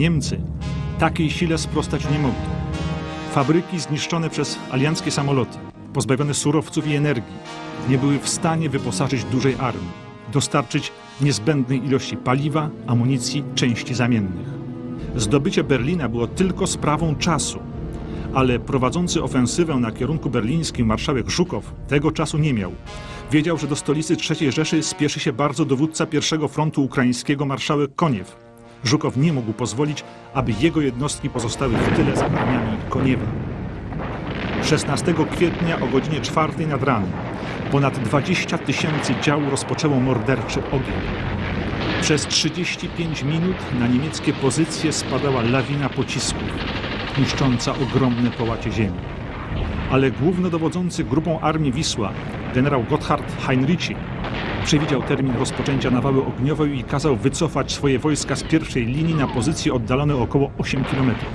Niemcy takiej sile sprostać nie mogli. Fabryki zniszczone przez alianckie samoloty, pozbawione surowców i energii, nie były w stanie wyposażyć dużej armii, dostarczyć niezbędnej ilości paliwa, amunicji, części zamiennych. Zdobycie Berlina było tylko sprawą czasu, ale prowadzący ofensywę na kierunku berlińskim marszałek Żukow tego czasu nie miał. Wiedział, że do stolicy III Rzeszy spieszy się bardzo dowódca pierwszego frontu ukraińskiego marszałek Koniew. Żukow nie mógł pozwolić, aby jego jednostki pozostały w tyle za armiami Koniewa. 16 kwietnia o godzinie 4 nad ranem ponad 20 tysięcy dział rozpoczęło morderczy ogień. Przez 35 minut na niemieckie pozycje spadała lawina pocisków, niszcząca ogromne połacie ziemi. Ale głównodowodzący grupą Armii Wisła, generał Gotthard Heinrichi, przewidział termin rozpoczęcia nawały ogniowej i kazał wycofać swoje wojska z pierwszej linii na pozycje oddalone około 8 kilometrów.